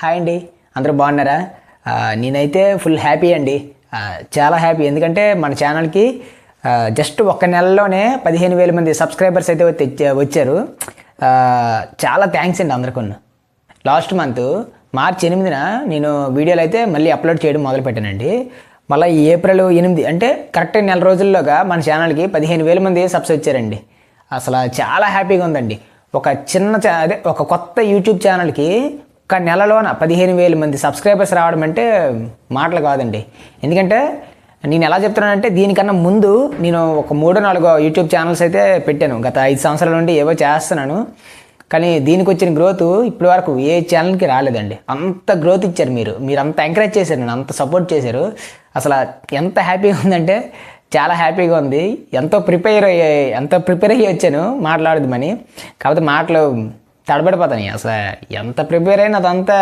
Hi అండి. అందరూ బాగున్నారా? నేనైతే ఫుల్ హ్యాపీ అండి. చాలా హ్యాపీ. ఎందుకంటే మన ఛానల్కి జస్ట్ ఒక నెలలోనే పదిహేను వేల మంది సబ్స్క్రైబర్స్ అయితే తెచ్చా వచ్చారు. చాలా థ్యాంక్స్ అండి అందరికీ లాస్ట్ మంత్ మార్చి ఎనిమిదిన నేను వీడియోలు అయితే మళ్ళీ అప్లోడ్ చేయడం మొదలుపెట్టానండి మళ్ళీ ఏప్రిల్ ఎనిమిది అంటే కరెక్ట్ నెల రోజుల్లోగా మన ఛానల్కి పదిహేను వేల మంది సబ్స్ వచ్చారండి. అసలు చాలా హ్యాపీగా ఉందండి. ఒక చిన్న అదే ఒక కొత్త యూట్యూబ్ ఛానల్కి ఒక నెలలోన పదిహేను వేల మంది సబ్స్క్రైబర్స్ రావడం అంటే మాటలు కాదండి. ఎందుకంటే నేను ఎలా చెప్తున్నానంటే దీనికన్నా ముందు నేను ఒక మూడో నాలుగో యూట్యూబ్ ఛానల్స్ అయితే పెట్టాను. గత ఐదు సంవత్సరాల నుండి ఏవో చేస్తున్నాను. కానీ దీనికి వచ్చిన గ్రోత్ ఇప్పటి వరకు ఏ ఛానల్కి రాలేదండి. అంత గ్రోత్ ఇచ్చారు మీరు. మీరు అంత ఎంకరేజ్ చేశారు నన్ను అంత సపోర్ట్ చేశారు. అసలు ఎంత హ్యాపీగా ఉందంటే చాలా హ్యాపీగా ఉంది. ఎంతో ప్రిపేర్ అయ్యే ఎంతో ప్రిపేర్ అయ్యి వచ్చాను మాట్లాడదామని. కాకపోతే మాటలు తడబడిపోతాను అసలు ఎంత ప్రిపేర్ అయినా అదంతా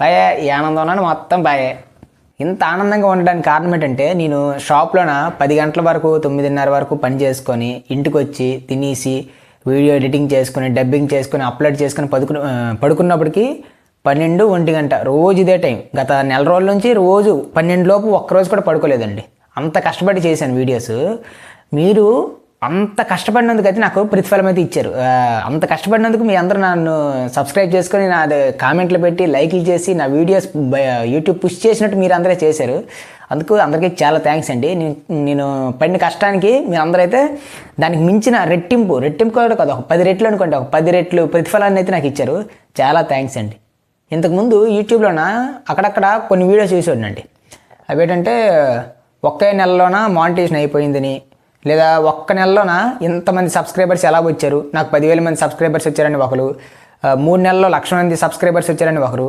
భయే ఈ ఆనందంలో మొత్తం భయే. ఇంత ఆనందంగా ఉండడానికి కారణం ఏంటంటే నేను షాప్లోన పది గంటల వరకు తొమ్మిదిన్నర వరకు పని చేసుకొని ఇంటికి వచ్చి తినేసి వీడియో ఎడిటింగ్ చేసుకుని డబ్బింగ్ చేసుకుని అప్లోడ్ చేసుకుని పడుకున్న పడుకున్నప్పటికీ పన్నెండు ఒంటి గంట. రోజు ఇదే టైం. గత నెల రోజుల నుంచి రోజు పన్నెండు లోపు ఒక్కరోజు కూడా పడుకోలేదండి. అంత కష్టపడి చేశాను వీడియోస్. మీరు అంత కష్టపడినందుకు అయితే నాకు ప్రతిఫలం అయితే ఇచ్చారు. అంత కష్టపడినందుకు మీ అందరూ నన్ను సబ్స్క్రైబ్ చేసుకొని నా కామెంట్లు పెట్టి లైక్లు చేసి నా వీడియోస్ యూట్యూబ్ పుష్ చేసినట్టు మీరు అందరే చేశారు. అందుకు అందరికీ చాలా థ్యాంక్స్ అండి. నేను పడిన కష్టానికి మీరు అందరైతే దానికి మించిన రెట్టింపు రెట్టింపు కూడా కదా ఒక పది రెట్లు అనుకోండి ఒక పది రెట్లు ప్రతిఫలాన్ని అయితే నాకు ఇచ్చారు. చాలా థ్యాంక్స్ అండి. ఇంతకుముందు యూట్యూబ్లోన అక్కడక్కడ కొన్ని వీడియోస్ చూసేవాడినండి అవి ఏంటంటే ఒకే నెలలోన మానిటేషన్ అయిపోయిందని లేదా ఒక్క నెలలోన ఇంతమంది సబ్స్క్రైబర్స్ ఎలా వచ్చారు? నాకు పదివేల మంది సబ్స్క్రైబర్స్ వచ్చారని ఒకరు మూడు నెలల్లో లక్ష మంది సబ్స్క్రైబర్స్ వచ్చారని ఒకరు.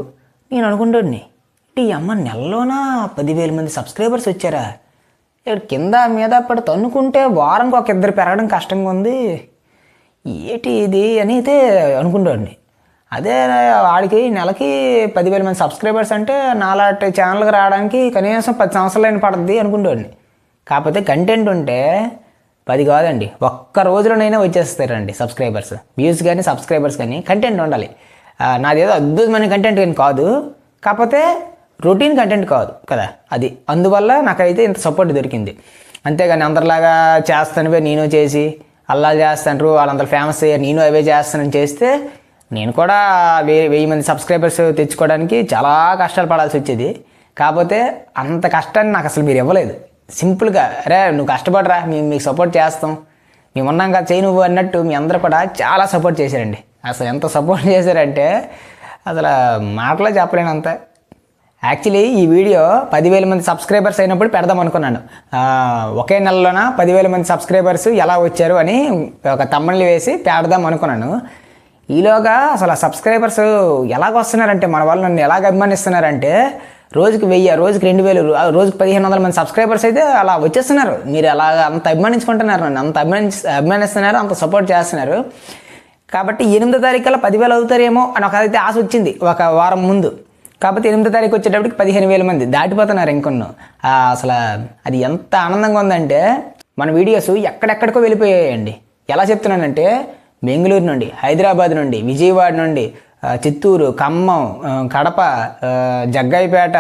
నేను అనుకుంటాడిని ఈ అమ్మ నెలలోన పదివేల మంది సబ్స్క్రైబర్స్ వచ్చారా? ఇక్కడ కింద మీద పడి తన్నుకుంటే వారంకి ఒక ఇద్దరు పెరగడం కష్టంగా ఉంది. ఏటి ఇది? అని అయితే అనుకుంటాండి అదే వాడికి నెలకి పదివేల మంది సబ్స్క్రైబర్స్ అంటే నాలాంటి ఛానల్కి రావడానికి కనీసం పది సంవత్సరాలు అయిన పడుతుంది అనుకుంటాండి కాకపోతే కంటెంట్ ఉంటే పది కాదండి. ఒక్క రోజులోనైనా వచ్చేస్తారండి సబ్స్క్రైబర్స్ వ్యూస్ కానీ సబ్స్క్రైబర్స్ కానీ కంటెంట్ ఉండాలి. నాదేదో అద్భుతమైన కంటెంట్ కానీ కాదు. కాకపోతే రొటీన్ కంటెంట్ కాదు కదా. అది. అందువల్ల నాకైతే ఇంత సపోర్ట్ దొరికింది. అంతేగాని అందరిలాగా చేస్తానువే నేను చేసి అల్లా చేస్తాను వాళ్ళందరూ ఫేమస్ అయ్యారు నేను అవే చేస్తానని చేస్తే నేను కూడా వెయ్యి వెయ్యి మంది సబ్స్క్రైబర్స్ తెచ్చుకోవడానికి చాలా కష్టాలు పడాల్సి వచ్చేది. కాకపోతే అంత కష్టాన్ని నాకు అసలు మీరు ఇవ్వలేదు. సింపుల్గా అరే నువ్వు కష్టపడరా మేము మీకు సపోర్ట్ చేస్తాం. మేము ఉన్నాం కదా చేయి నువ్వు అన్నట్టు మీ అందరూ కూడా చాలా సపోర్ట్ చేశారండి. అసలు ఎంత సపోర్ట్ చేశారంటే అసలు మాటలో చెప్పలేనంత యాక్చువల్లీ ఈ వీడియో పదివేల మంది సబ్స్క్రైబర్స్ అయినప్పుడు పెడదాం అనుకున్నాను. ఒకే నెలలోన పదివేల మంది సబ్స్క్రైబర్స్ ఎలా వచ్చారు అని ఒక తమ్మల్ని వేసి పెడదాం అనుకున్నాను. ఈలోగా అసలు ఆ సబ్స్క్రైబర్స్ ఎలాగ వస్తున్నారంటే మన వాళ్ళు నన్ను ఎలాగ అభిమానిస్తున్నారంటే రోజుకి వెయ్యి రోజుకి రెండు వేలు రోజుకి పదిహేను వందల మంది సబ్స్క్రైబర్స్ అయితే అలా వచ్చేస్తున్నారు. మీరు అలా అంత అభిమానించుకుంటున్నారు నన్ను. అంత అభిమాని అభిమానిస్తున్నారు అంత సపోర్ట్ చేస్తున్నారు. కాబట్టి ఎనిమిదో తారీఖు కల్లా పదివేలు అవుతారేమో అని ఒకదైతే ఆశ వచ్చింది ఒక వారం ముందు. కాకపోతే ఎనిమిదో తారీఖు వచ్చేటప్పటికి పదిహేను వేల మంది దాటిపోతున్నారు ఇంకొన్ను. అసలు అది ఎంత ఆనందంగా ఉందంటే మన వీడియోస్ ఎక్కడెక్కడికో వెళ్ళిపోయాయండి. ఎలా చెప్తున్నానంటే బెంగళూరు నుండి హైదరాబాద్ నుండి విజయవాడ నుండి చిత్తూరు ఖమ్మం కడప ఆ, జగ్గాయిపేట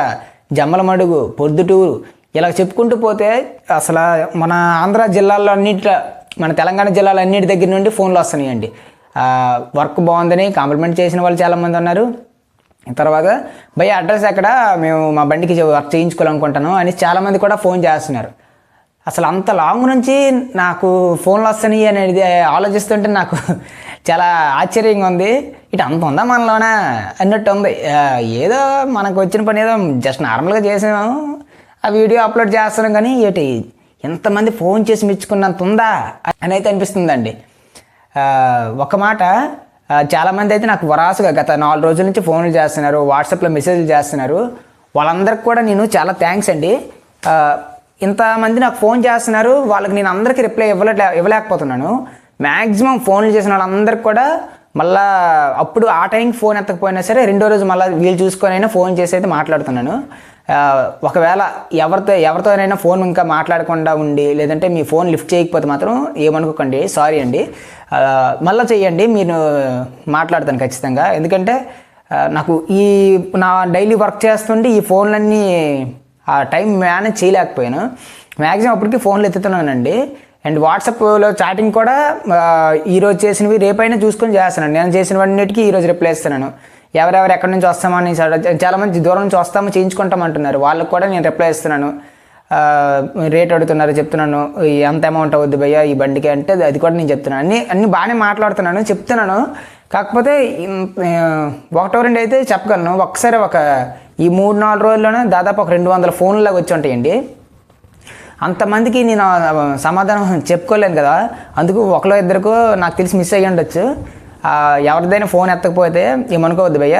జమ్మలమడుగు పొద్దుటూరు ఇలా చెప్పుకుంటూ పోతే అసలు మన ఆంధ్ర జిల్లాల్లో అన్నింటిలో మన తెలంగాణ జిల్లాలో అన్నిటి దగ్గర నుండి ఫోన్లు వస్తున్నాయండి. వర్క్ బాగుందని కాంప్లిమెంట్ చేసిన వాళ్ళు చాలామంది ఉన్నారు. తర్వాత భయ అడ్రస్ ఎక్కడ? మేము మా బండికి వర్క్ చేయించుకోవాలనుకుంటాను అని చాలామంది కూడా ఫోన్ చేస్తున్నారు. అసలు అంత లాంగ్ నుంచి నాకు ఫోన్లు వస్తున్నాయి అనేది ఆలోచిస్తుంటే నాకు చాలా ఆశ్చర్యంగా ఉంది. ఇటు అంత ఉందా మనలోనా అన్నట్టు ఉంది. ఏదో మనకు వచ్చిన పని ఏదో జస్ట్ నార్మల్గా చేసాము. ఆ వీడియో అప్లోడ్ చేస్తున్నాం కానీ ఏంటి ఎంతమంది ఫోన్ చేసి మెచ్చుకున్నంత ఉందా అని అయితే అనిపిస్తుందండి. ఒక మాట చాలామంది అయితే నాకు వరాసుగా గత నాలుగు రోజుల నుంచి ఫోన్లు చేస్తున్నారు వాట్సాప్లో మెసేజ్లు చేస్తున్నారు. వాళ్ళందరికి కూడా నేను చాలా థ్యాంక్స్ అండి. ఇంతమంది నాకు ఫోన్ చేస్తున్నారు వాళ్ళకి నేను అందరికీ రిప్లై ఇవ్వలే ఇవ్వలేకపోతున్నాను. మ్యాక్సిమం ఫోన్లు చేసిన వాళ్ళందరికీ కూడా మళ్ళా అప్పుడు ఆ టైంకి ఫోన్ ఎత్తకపోయినా సరే రెండో రోజు మళ్ళీ వీళ్ళు చూసుకొని అయినా ఫోన్ చేసి అయితే మాట్లాడుతున్నాను. ఒకవేళ ఎవరితో ఎవరితోనైనా ఫోన్ ఇంకా మాట్లాడకుండా ఉండి లేదంటే మీ ఫోన్ లిఫ్ట్ చేయకపోతే మాత్రం ఏమనుకోకండి సారీ అండి. మళ్ళీ చెయ్యండి మీరు మాట్లాడతాను ఖచ్చితంగా. ఎందుకంటే నాకు ఈ నా డైలీ వర్క్ చేస్తుంటే ఈ ఫోన్లన్నీ ఆ టైం మేనేజ్ చేయలేకపోయాను. మ్యాక్సిమం అప్పటికి ఫోన్లు ఎత్తుతున్నానండి. అండ్ వాట్సాప్లో చాటింగ్ కూడా ఈరోజు చేసినవి రేపైనా చూసుకొని చేస్తున్నాను నేను చేసినవన్నిటికీ ఈరోజు రిప్లై ఇస్తున్నాను. ఎవరెవరు ఎక్కడి నుంచి వస్తామని చాలా మంది దూరం నుంచి వస్తామో చేయించుకుంటాం అంటున్నారు వాళ్ళకి కూడా నేను రిప్లై ఇస్తున్నాను. రేట్ అడుగుతున్నారు చెప్తున్నాను. ఎంత అమౌంట్ అవుద్ది భయ్య ఈ బండికి అంటే అది కూడా నేను చెప్తున్నాను. అన్ని అన్ని బాగానే మాట్లాడుతున్నాను చెప్తున్నాను. కాకపోతే ఒకటో రెండు అయితే చెప్పగలను. ఒకసారి ఒక ఈ మూడు నాలుగు రోజుల్లోనే దాదాపు ఒక రెండు వందల ఫోన్లకు వచ్చి ఉంటాయండి. అంతమందికి నేను సమాధానం చెప్పుకోలేను కదా. అందుకు ఒకలో ఇద్దరికో నాకు తెలిసి మిస్ అయ్యి ఉండొచ్చు. ఎవరిదైనా ఫోన్ ఎత్తకపోతే ఏమనుకోవద్దు భయ్య.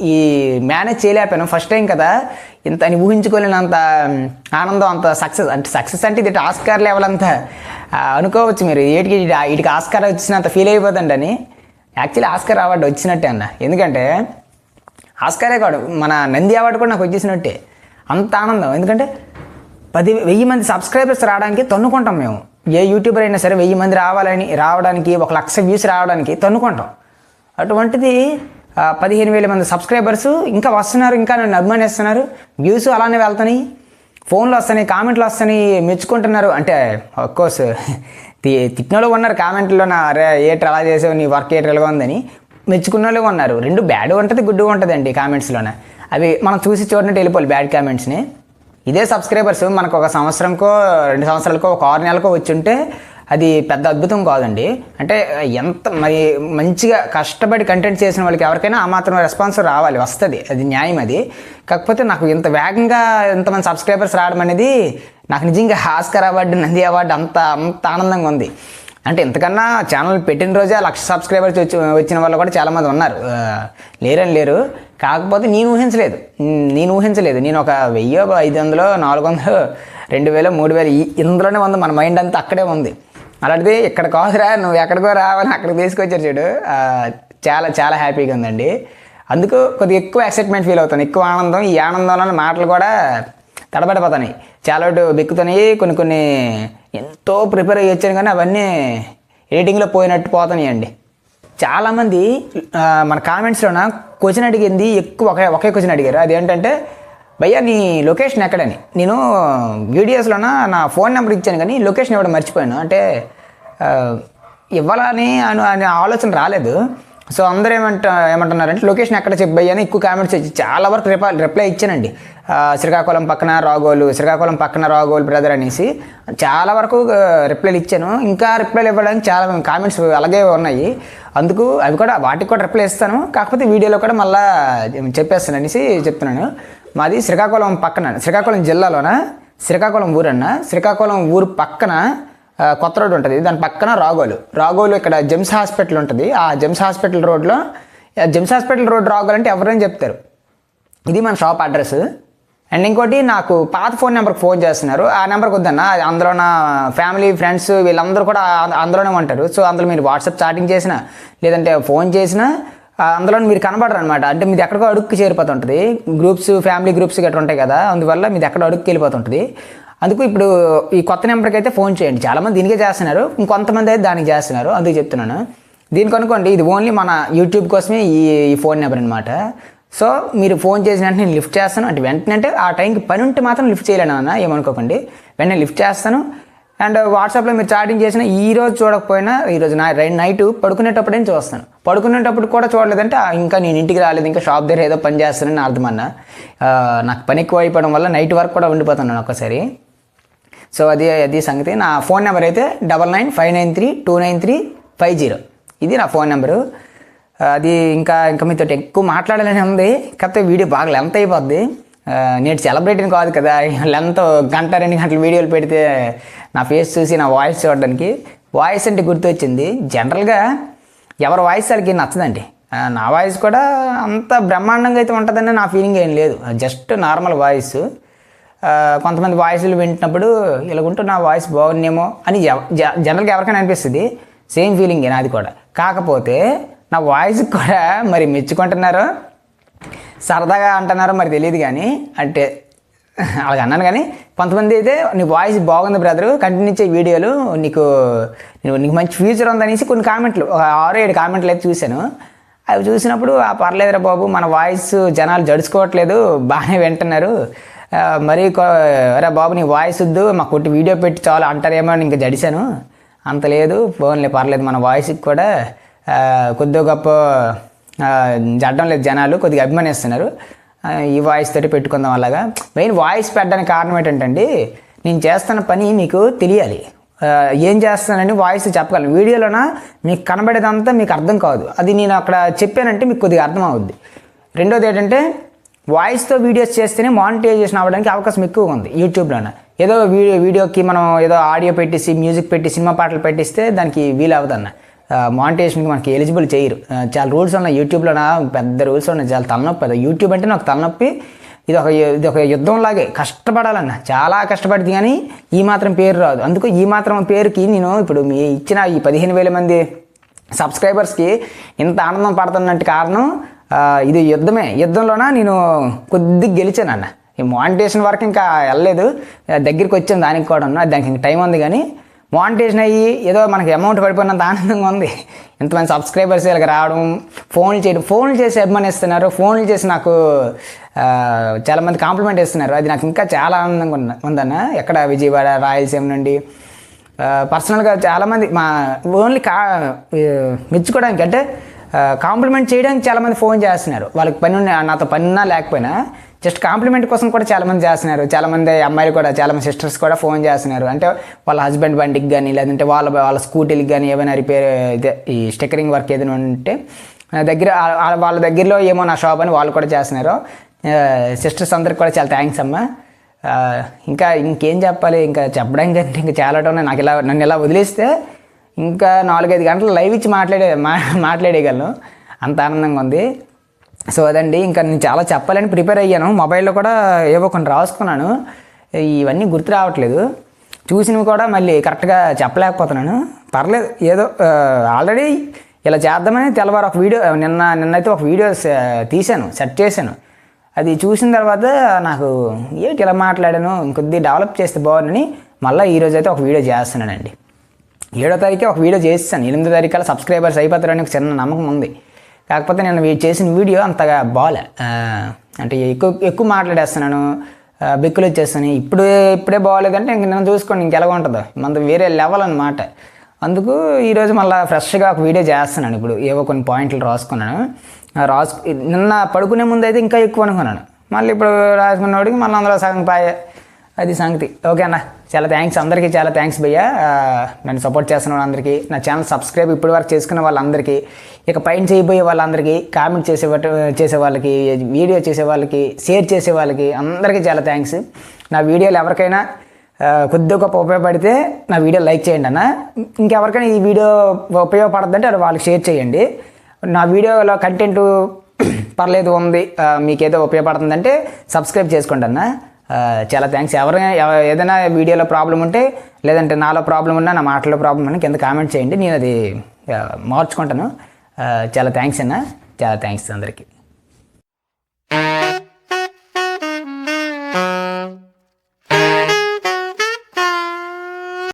ఈ మేనేజ్ చేయలేకపోయాను ఫస్ట్ టైం కదా. ఇంత అని ఊహించుకోలేనంత ఆనందం అంత సక్సెస్ అంటే సక్సెస్ అంటే ఇది ఆస్కార్ లెవెల్ అంతా అనుకోవచ్చు మీరు. వీటికి వీటికి ఆస్కార్ వచ్చినంత ఫీల్ అయిపోతుండ అని యాక్చువల్లీ ఆస్కార్ అవార్డు వచ్చినట్టే అన్న. ఎందుకంటే ఆస్కారే కాడు మన నంది అవార్డు కూడా నాకు వచ్చేసినట్టే. అంత ఆనందం. ఎందుకంటే పది వెయ్యి మంది సబ్స్క్రైబర్స్ రావడానికి తన్నుకుంటాం మేము. ఏ యూట్యూబర్ అయినా సరే వెయ్యి మంది రావాలని రావడానికి ఒక లక్ష వ్యూస్ రావడానికి తన్నుకుంటాం. అటువంటిది పదిహేను వేల మంది సబ్స్క్రైబర్స్ ఇంకా వస్తున్నారు ఇంకా నన్ను అభిమానిస్తున్నారు. వ్యూస్ అలానే వెళ్తున్నాయి. ఫోన్లు వస్తున్నాయి కామెంట్లు వస్తున్నాయి మెచ్చుకుంటున్నారు. అంటే కోర్స్ తిట్టిన వాళ్ళు ఉన్నారు కామెంట్లో నా అరే ఏట్రా అలా చేసావు నీ వర్క్ ఏటర్ ఉందని. మెచ్చుకున్న వాళ్ళు ఉన్నారు రెండు బ్యాడ్ ఉంటుంది గుడ్ ఉంటుందండి కామెంట్స్లోనే అవి మనం చూసి చూడనట్టు వెళ్ళిపోవాలి బ్యాడ్ కామెంట్స్ని ఇదే సబ్స్క్రైబర్స్ మనకు ఒక సంవత్సరంకో రెండు సంవత్సరాలకో ఒక ఆరు నెలలకో వచ్చి ఉంటే అది పెద్ద అద్భుతం కాదండి. అంటే ఎంత మరి మంచిగా కష్టపడి కంటెంట్ చేసిన వాళ్ళకి ఎవరికైనా ఆ మాత్రం రెస్పాన్స్ రావాలి వస్తుంది. అది న్యాయం అది. కాకపోతే నాకు ఇంత వేగంగా ఇంతమంది సబ్స్క్రైబర్స్ రావడం అనేది నాకు నిజంగా హాస్కర్ అవార్డు నంది అవార్డు అంత అంత ఆనందంగా ఉంది. అంటే ఇంతకన్నా ఛానల్ పెట్టిన రోజే లక్ష సబ్స్క్రైబర్స్ వచ్చి వచ్చిన వాళ్ళు కూడా చాలామంది ఉన్నారు. లేరని లేరు. కాకపోతే నేను ఊహించలేదు. నేను ఊహించలేదు. నేను ఒక వెయ్యో ఐదు వందలు నాలుగు వందలు రెండు వేలు మూడు వేలు ఇందులోనే ఉంది. మన మైండ్ అంతా అక్కడే ఉంది. అలాంటిది ఇక్కడ కాదురా నువ్వు ఎక్కడికో రావాలని అక్కడికి తీసుకొచ్చారు చూడు. చాలా చాలా హ్యాపీగా ఉందండి. అందుకు కొద్దిగా ఎక్కువ ఎక్సైట్మెంట్ ఫీల్ అవుతాను ఎక్కువ ఆనందం. ఈ ఆనందంలో మాటలు కూడా తడబడిపోతున్నాయి. చాలా బిక్కుతున్నాయి. కొన్ని కొన్ని ఎంతో ప్రిపేర్ అయ్యి వచ్చాను కానీ అవన్నీ ఎడిటింగ్లో పోయినట్టు పోతున్నాయండి. చాలామంది మన కామెంట్స్లోన క్వశ్చన్ అడిగింది ఎక్కువ ఒకే ఒకే క్వశ్చన్ అడిగారు. అదేంటంటే భయ్యా నీ లొకేషన్ ఎక్కడని? నేను వీడియోస్లోన నా ఫోన్ నెంబర్ ఇచ్చాను కానీ లొకేషన్ ఇవ్వడం మర్చిపోయాను. అంటే ఇవ్వాలని అను అనే ఆలోచన రాలేదు. సో అందరూ ఏమంట ఏమంటున్నారంటే లొకేషన్ ఎక్కడ చెప్పాయి అని ఎక్కువ కామెంట్స్ వచ్చి చాలా వరకు రిప్లై రిప్లై ఇచ్చానండి. శ్రీకాకుళం పక్కన రాగోలు శ్రీకాకుళం పక్కన రాగోలు బ్రదర్ అనేసి చాలా వరకు రిప్లైలు ఇచ్చాను. ఇంకా రిప్లైలు ఇవ్వడానికి చాలా కామెంట్స్ అలాగే ఉన్నాయి. అందుకు అవి కూడా వాటికి కూడా రిప్లై ఇస్తాను. కాకపోతే వీడియోలో కూడా మళ్ళీ చెప్పేస్తాను అనేసి చెప్తున్నాను. మాది శ్రీకాకుళం పక్కన శ్రీకాకుళం జిల్లాలోన? శ్రీకాకుళం ఊరన్న? శ్రీకాకుళం ఊరు పక్కన కొత్త రోడ్ ఉంటుంది. దాని పక్కన రాగోలు. రాగోలు ఇక్కడ జెమ్స్ హాస్పిటల్ ఉంటుంది. ఆ జెమ్స్ హాస్పిటల్ రోడ్లో జిమ్స్ జెమ్స్ హాస్పిటల్ రోడ్ రాగోలు అంటే ఎవరైనా చెప్తారు? ఇది మన షాప్ అడ్రస్. అండ్ ఇంకోటి నాకు పాత ఫోన్ నెంబర్కి ఫోన్ చేస్తున్నారు. ఆ నెంబర్కి వద్దన్న. అందులో నా ఫ్యామిలీ ఫ్రెండ్స్ వీళ్ళందరూ కూడా అందులోనే ఉంటారు. సో అందులో మీరు వాట్సాప్ చాటింగ్ చేసినా లేదంటే ఫోన్ చేసినా అందులో మీరు కనబడరు అనమాట అంటే మీది ఎక్కడికో అడుక్కి చేరిపోతుంటుంది. గ్రూప్స్ ఫ్యామిలీ గ్రూప్స్ గట్రా ఉంటాయి కదా. అందువల్ల మీది ఎక్కడ అడుక్కి వెళ్ళిపోతుంటుంది. అందుకు ఇప్పుడు ఈ కొత్త నెంబర్కి అయితే ఫోన్ చేయండి. చాలామంది దీనికే చేస్తున్నారు. ఇంకొంతమంది అయితే దానికి చేస్తున్నారు. అందుకు చెప్తున్నాను. దీనికి అనుకోండి ఇది ఓన్లీ మన యూట్యూబ్ కోసమే ఈ ఫోన్ నెంబర్ అనమాట సో మీరు ఫోన్ చేసిన వెంటనే నేను లిఫ్ట్ చేస్తాను. అంటే వెంటనే అంటే ఆ టైంకి పని ఉంటే మాత్రం లిఫ్ట్ చేయలేను అన్న ఏమనుకోకండి. వెంటనే లిఫ్ట్ చేస్తాను. అండ్ వాట్సాప్లో మీరు చాటింగ్ చేసిన ఈ రోజు చూడకపోయినా ఈరోజు నా నైట్ పడుకునేటప్పుడే చూస్తాను. పడుకునేటప్పుడు కూడా చూడలేదంటే ఇంకా నేను ఇంటికి రాలేదు ఇంకా షాప్ దగ్గర ఏదో పని చేస్తానని అర్థమన్నా నాకు పని ఎక్కువ అయిపోవడం వల్ల నైట్ వరకు కూడా ఉండిపోతున్నాను ఒక్కసారి. సో అది అది సంగతి. నా ఫోన్ నెంబర్ అయితే double nine five nine three two nine three five zero. ఇది నా ఫోన్ నెంబరు. అది ఇంకా ఇంకా మీతో ఎక్కువ మాట్లాడాలని ఉంది. కాకపోతే వీడియో బాగా లెంత్ అయిపోద్ది. నేను నేటి సెలబ్రిటీని కాదు కదా. లెంత్ గంట రెండు గంటలు వీడియోలు పెడితే నా ఫేస్ చూసి నా వాయిస్ చూడడానికి వాయిస్ అంటే గుర్తొచ్చింది. జనరల్గా ఎవరి వాయిస్ వాళ్ళకి నచ్చదండి? నా వాయిస్ కూడా అంత బ్రహ్మాండంగా అయితే ఉంటుందని నా ఫీలింగ్ ఏం లేదు. జస్ట్ నార్మల్ వాయిస్ కొంతమంది వాయిస్లు వింటున్నప్పుడు ఇలాగుంటూ నా వాయిస్ బాగుందేమో అని జనరల్గా ఎవరికైనా అనిపిస్తుంది. సేమ్ ఫీలింగ్ నాది కూడా. కాకపోతే నా వాయిస్ కూడా మరి మెచ్చుకుంటున్నారు సరదాగా అంటున్నారో మరి తెలియదు కానీ అంటే అలాగ అన్నాను కానీ కొంతమంది అయితే నీ వాయిస్ బాగుంది బ్రదరు కంటిన్యూ ఇచ్చే వీడియోలు నీకు నీకు నీకు మంచి ఫ్యూచర్ ఉందనేసి కొన్ని కామెంట్లు ఆరు ఏడు కామెంట్లు అయితే చూశాను. అవి చూసినప్పుడు ఆ పర్లేదురా బాబు మన వాయిస్ జనాలు జడుచుకోవట్లేదు బాగానే వింటున్నారు. మరీ కొ- అరే బాబు నీ వాయిస్ వద్దు. మాకు కొట్టి వీడియో పెట్టి చాలు అంటారేమో అని ఇంకా జడిశాను. అంత లేదు ఫోన్లే పర్లేదు మన వాయిస్కి కూడా కొద్దిగా గొప్ప జడ్డం లేదు జనాలు కొద్దిగా అభిమానిస్తున్నారు. ఈ వాయిస్ తోటి పెట్టుకుందాం అలాగా. మెయిన్ వాయిస్ పెట్టడానికి కారణం ఏంటంటే నేను చేస్తున్న పని మీకు తెలియాలి. ఏం చేస్తానని వాయిస్ చెప్పగలను. వీడియోలోన మీకు కనబడేదంతా మీకు అర్థం కాదు. అది నేను అక్కడ చెప్పానంటే మీకు కొద్దిగా అర్థం అవుద్ది. రెండోది ఏంటంటే వాయిస్తో వీడియోస్ చేస్తేనే మానిటైజేషన్ అవ్వడానికి అవకాశం ఎక్కువ ఉంది యూట్యూబ్లోనే ఏదో వీడియో వీడియోకి మనం ఏదో ఆడియో పెట్టేసి మ్యూజిక్ పెట్టి సినిమా పాటలు పెట్టిస్తే దానికి వీలు అవ్వదన్న మానిటైజేషన్కి మనకి ఎలిజిబుల్ చేయరు. చాలా రూల్స్ ఉన్నాయి యూట్యూబ్లోన పెద్ద రూల్స్ ఉన్నాయి. చాలా తలనొప్పి. యూట్యూబ్ అంటే నాకు తలనొప్పి. ఇది ఒక ఇది ఒక యుద్ధంలాగే కష్టపడాలన్న. చాలా కష్టపడింది కానీ ఈ మాత్రం పేరు రాదు. అందుకు ఈ మాత్రం పేరుకి నేను ఇప్పుడు మీ ఇచ్చిన ఈ పదిహేను వేల మంది సబ్స్క్రైబర్స్కి ఇంత ఆనందం పడుతున్నట్టు కారణం ఇది యుద్ధమే. యుద్ధంలోన? నేను కొద్దిగా గెలిచాను అన్న. ఈ మానిటేషన్ వరకు ఇంకా వెళ్ళలేదు. దగ్గరికి వచ్చాను దానికి కూడా ఉన్నా. దానికి ఇంకా టైం ఉంది కానీ మానిటేషన్ అయ్యి ఏదో మనకి అమౌంట్ పడిపోయినంత ఆనందంగా ఉంది. ఇంతమంది సబ్స్క్రైబర్స్ వీళ్ళకి రావడం ఫోన్లు చేయడం ఫోన్లు చేసి అభిమానిస్తున్నారు. ఫోన్లు చేసి నాకు చాలామంది కాంప్లిమెంట్ ఇస్తున్నారు. అది నాకు ఇంకా చాలా ఆనందంగా ఉన్న ఉందన్న. ఎక్కడ విజయవాడ రాయలసీమ నుండి. పర్సనల్గా చాలామంది మా ఓన్లీ కా మెచ్చుకోవడానికి అంటే కాంప్లిమెంట్ చేయడానికి చాలామంది ఫోన్ చేస్తున్నారు. వాళ్ళకి పని ఉన్నా నాతో పని ఉన్నా లేకపోయినా జస్ట్ కాంప్లిమెంట్ కోసం కూడా చాలామంది చేస్తున్నారు. చాలామంది అమ్మాయిలు కూడా చాలామంది సిస్టర్స్ కూడా ఫోన్ చేస్తున్నారు. అంటే వాళ్ళ హస్బెండ్ బండికి కానీ లేదంటే వాళ్ళ వాళ్ళ స్కూటీలకి కానీ ఏమైనా రిపేర్ ఇదే ఈ స్టిక్కరింగ్ వర్క్ ఏదైనా ఉంటే నా దగ్గర వాళ్ళ దగ్గరలో ఏమో నా షాప్ అని వాళ్ళు కూడా చేస్తున్నారు. సిస్టర్స్ అందరికి కూడా చాలా థ్యాంక్స్ అమ్మా. ఇంకా ఇంకేం చెప్పాలి? ఇంకా చెప్పడానికి ఇంకా చాలా ఉన్నాయి నాకు ఇలా నన్ను ఇలా వదిలేస్తే ఇంకా నాలుగైదు గంటలు లైవ్ ఇచ్చి మాట్లాడే మా మాట్లాడేయగలను. అంత ఆనందంగా ఉంది. సో అదండి ఇంకా నేను చాలా చెప్పాలని ప్రిపేర్ అయ్యాను. మొబైల్లో కూడా ఏవో కొన్ని రాసుకున్నాను. ఇవన్నీ గుర్తు రావట్లేదు. చూసినవి కూడా మళ్ళీ కరెక్ట్గా చెప్పలేకపోతున్నాను. పర్లేదు ఏదో ఆల్రెడీ ఇలా చేద్దామని తెల్లవారు ఒక వీడియో నిన్న నిన్నైతే ఒక వీడియో తీశాను సెట్ చేశాను. అది చూసిన తర్వాత నాకు ఏంటి ఇలా మాట్లాడాను? ఇంకొద్ది డెవలప్ చేస్తే బాగుందని మళ్ళీ ఈరోజు అయితే ఒక వీడియో చేస్తున్నానండి. ఏడో తారీఖే ఒక వీడియో చేస్తాను. ఎనిమిదో తారీఖు సబ్స్క్రైబర్స్ అయిపోతారని ఒక చిన్న నమ్మకం ఉంది. కాకపోతే నేను చేసిన వీడియో అంతగా బాలే అంటే ఎక్కువ ఎక్కువ మాట్లాడేస్తున్నాను బిక్కులు బెక్కులు వచ్చేస్తాను ఇప్పుడు ఇప్పుడే బాగోలేదంటే ఇంక నేను చూసుకోండి ఇంకెలా ఉంటుందో. మనది వేరే లెవెల్ అనమాట అందుకు ఈరోజు మళ్ళీ ఫ్రెష్గా ఒక వీడియో చేస్తున్నాను ఇప్పుడు. ఏవో కొన్ని పాయింట్లు రాసుకున్నాను. రాసు నిన్న పడుకునే ముందు అయితే ఇంకా ఎక్కువ అనుకున్నాను. మళ్ళీ ఇప్పుడు రాసుకున్నవాడికి మళ్ళీ అందులో సగం పాయే అది సంగతి. ఓకే అన్న. చాలా థ్యాంక్స్ అందరికీ చాలా థ్యాంక్స్ భయ్య. నన్ను సపోర్ట్ చేస్తున్న వాళ్ళందరికీ నా ఛానల్ సబ్స్క్రైబ్ ఇప్పటి వరకు చేసుకున్న వాళ్ళందరికీ ఇక పైన చేయబోయే వాళ్ళందరికీ కామెంట్ చేసే చేసే వాళ్ళకి వీడియో చేసే వాళ్ళకి షేర్ చేసే వాళ్ళకి అందరికీ చాలా థ్యాంక్స్ నా వీడియోలు ఎవరికైనా కొద్ది కొద్దిగా గొప్ప ఉపయోగపడితే నా వీడియో లైక్ చేయండి అన్న. ఇంకెవరికైనా ఈ వీడియో ఉపయోగపడుతుందంటే అది వాళ్ళకి షేర్ చేయండి. నా వీడియోలో కంటెంట్ పర్లేదు ఉంది. మీకు మీకేదో ఉపయోగపడుతుందంటే సబ్స్క్రైబ్ చేసుకోండి అన్న. చాలా థ్యాంక్స్ ఎవరైనా ఏదైనా వీడియోలో ప్రాబ్లం ఉంటే లేదంటే నాలో ప్రాబ్లం ఉన్నా నా మాటలో ప్రాబ్లం ఉన్నా కింద కామెంట్ చేయండి. నేను అది మార్చుకుంటాను. చాలా థ్యాంక్స్ అన్న. చాలా థ్యాంక్స్ అందరికీ.